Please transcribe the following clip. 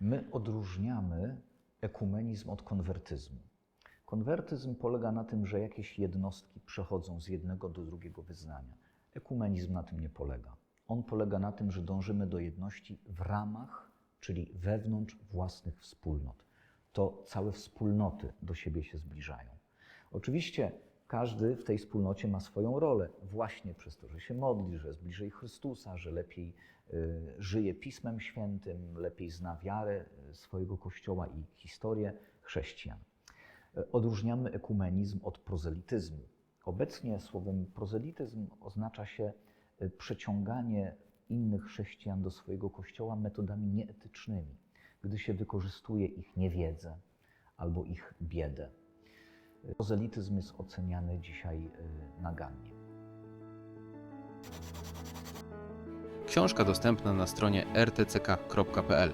My odróżniamy ekumenizm od konwertyzmu. Konwertyzm polega na tym, że jakieś jednostki przechodzą z jednego do drugiego wyznania. Ekumenizm na tym nie polega. On polega na tym, że dążymy do jedności w ramach, czyli wewnątrz własnych wspólnot. To całe wspólnoty do siebie się zbliżają. Oczywiście każdy w tej wspólnocie ma swoją rolę, właśnie przez to, że się modli, że jest bliżej Chrystusa, że lepiej y, żyje Pismem Świętym, lepiej zna wiarę y, swojego kościoła i historię chrześcijan. Y, Odróżniamy ekumenizm od prozelityzmu. Obecnie słowem prozelityzm oznacza się y, przeciąganie innych chrześcijan do swojego kościoła metodami nieetycznymi, gdy się wykorzystuje ich niewiedzę albo ich biedę. Prozelityzm jest oceniany dzisiaj y, nagannie. Książka dostępna na stronie rtck.pl.